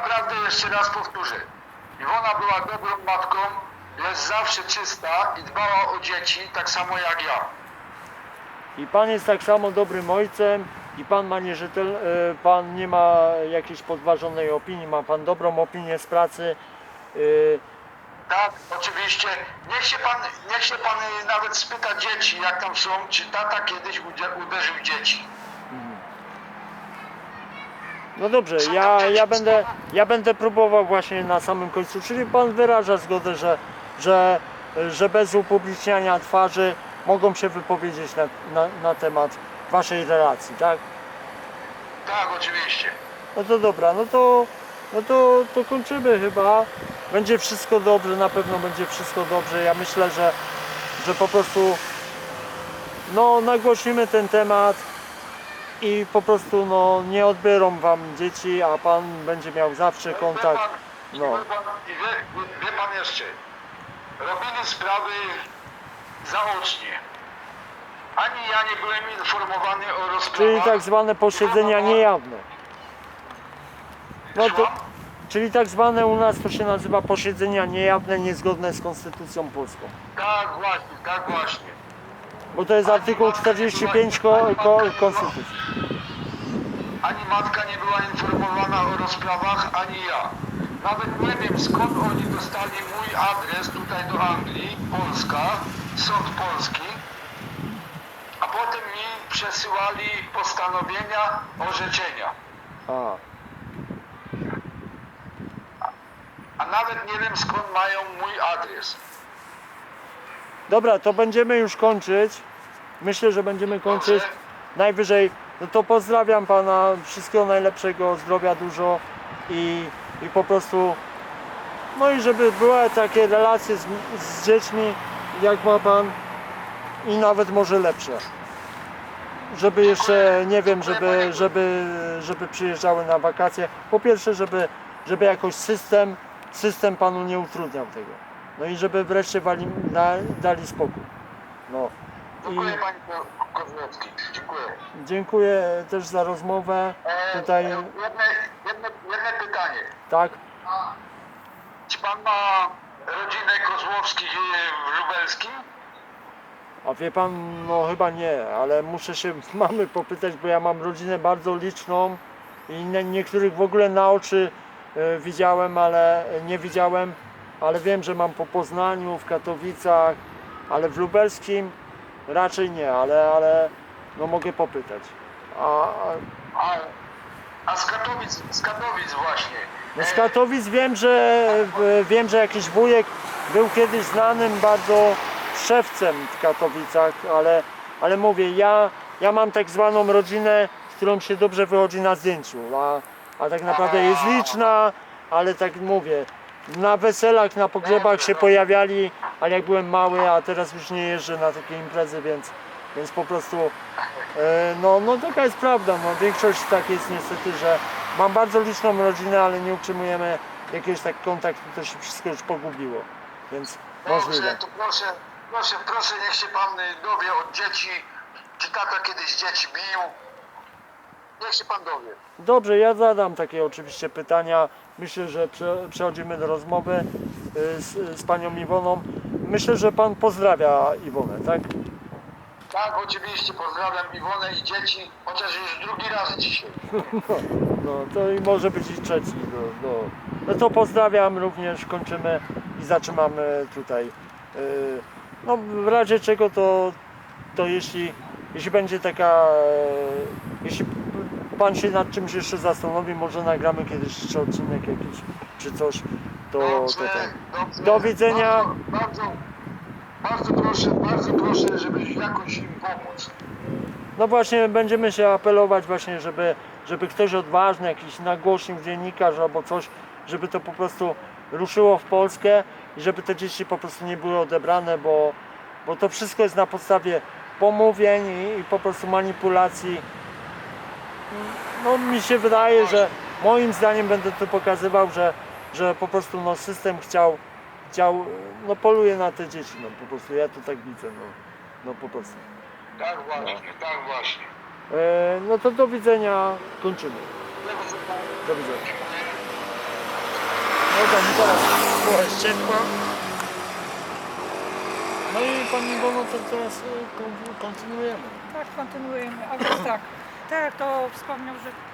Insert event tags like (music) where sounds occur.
naprawdę jeszcze raz powtórzę. Iwona była dobrą matką, jest zawsze czysta i dbała o dzieci, tak samo jak ja. I pan jest tak samo dobrym ojcem i pan ma nierzetel, e, pan nie ma jakiejś podważonej opinii, ma pan dobrą opinię z pracy. e, Tak, oczywiście. Niech się pan, niech się pan y, nawet spyta dzieci, jak tam są, czy tata kiedyś ude- uderzył dzieci. No dobrze, ja, ja, będę, ja będę próbował właśnie na samym końcu, czyli pan wyraża zgodę, że, że, że bez upubliczniania twarzy mogą się wypowiedzieć na, na, na temat waszej relacji, tak? Tak, oczywiście. No to dobra, no to, no to, to kończymy chyba. Będzie wszystko dobrze, na pewno będzie wszystko dobrze. Ja myślę, że, że po prostu no, nagłośnimy ten temat i po prostu no, nie odbiorą wam dzieci, a pan będzie miał zawsze kontakt. Wie pan, No. wie, pan, i wie, wie pan jeszcze, robili sprawy zaocznie. Ani ja nie byłem informowany o rozprawach. Czyli tak zwane posiedzenia niejawne. No to, czyli tak zwane u nas to się nazywa posiedzenia niejawne, niezgodne z konstytucją polską. Tak właśnie, tak właśnie. Bo to jest artykuł 45 ko, ko, Konstytucji. Ani matka nie była informowana o rozprawach, ani ja. Nawet nie wiem skąd oni dostali mój adres tutaj do Anglii, Polska, sąd polski, a potem mi przesyłali postanowienia, orzeczenia. A, A nawet nie wiem skąd mają mój adres. Dobra, to będziemy już kończyć. Myślę, że będziemy kończyć. Najwyżej, no to pozdrawiam Pana, wszystkiego najlepszego, zdrowia dużo i, i po prostu, no i żeby były takie relacje z, z dziećmi, jak ma Pan i nawet może lepsze. Żeby jeszcze, nie wiem, żeby, żeby, żeby przyjeżdżały na wakacje. Po pierwsze, żeby, żeby jakoś system, system Panu nie utrudniał tego. No i żeby wreszcie wali, da, dali spokój. No. Dziękuję I- Kozłowski. Dziękuję. Dziękuję też za rozmowę. E, Tutaj, e, jedne, jedne, jedne pytanie. tak, Czy Pan ma rodzinę Kozłowskich w Lubelskim? a wie pan, no chyba nie, ale muszę się (laughs) mamy popytać, bo ja mam rodzinę bardzo liczną i nie, niektórych w ogóle na oczy e, widziałem, ale nie widziałem, ale wiem, że mam po Poznaniu, w Katowicach, ale w Lubelskim raczej nie, ale, ale no mogę popytać. A, a A, z Katowic, z Katowic właśnie. No z E, Katowic wiem, że wiem, że jakiś wujek był kiedyś znanym bardzo szewcem w Katowicach, ale, ale mówię, ja, ja mam tak zwaną rodzinę, z którą się dobrze wychodzi na zdjęciu, a, a tak naprawdę jest liczna, ale tak mówię, na weselach, na pogrzebach się pojawiali, ale jak byłem mały, a teraz już nie jeżdżę na takie imprezy, więc, więc po prostu E, No, no taka jest prawda, no większość tak jest niestety, że mam bardzo liczną rodzinę, ale nie utrzymujemy jakiegoś tak kontaktu, to się wszystko już pogubiło, więc możliwe. Dobrze, to proszę, proszę, proszę, niech się Pan e, dowie od dzieci, czy tata kiedyś dzieci bił. Niech się Pan dowie. Dobrze, ja zadam takie oczywiście pytania, myślę, że prze, przechodzimy do rozmowy y, z, z Panią Iwoną. Myślę, że Pan pozdrawia Iwonę, tak? Tak, oczywiście, pozdrawiam Iwonę i dzieci, chociaż już drugi raz dzisiaj. No, (laughs) no to i może być i trzeci. No, no. no to pozdrawiam również, kończymy i zatrzymamy tutaj. Yy, No w razie czego to, to jeśli, jeśli będzie taka, e, jeśli Pan się nad czymś jeszcze zastanowi, może nagramy kiedyś jeszcze odcinek jakiś czy coś, to, to Dobrze, tak. dobrze. Do widzenia. Bardzo, bardzo, bardzo proszę, bardzo proszę, żeby jakoś im pomóc. No właśnie będziemy się apelować właśnie, żeby, żeby ktoś odważny, jakiś nagłośnik, dziennikarz albo coś, żeby to po prostu ruszyło w Polskę i żeby te dzieci po prostu nie były odebrane, bo, bo to wszystko jest na podstawie pomówień i, i po prostu manipulacji. No mi się wydaje, że moim zdaniem będę tu pokazywał, że, że po prostu no, system chciał, chciał, no poluje na te dzieci, no po prostu ja to tak widzę, no, no po prostu. Tak właśnie, tak właśnie. E, no to do widzenia, kończymy. Do widzenia. Woda mi teraz trochę ściekła. No i Pani Iwono, to teraz y, kon- kontynuujemy. Tak, kontynuujemy. A więc tak, tak jak to wspomniał, że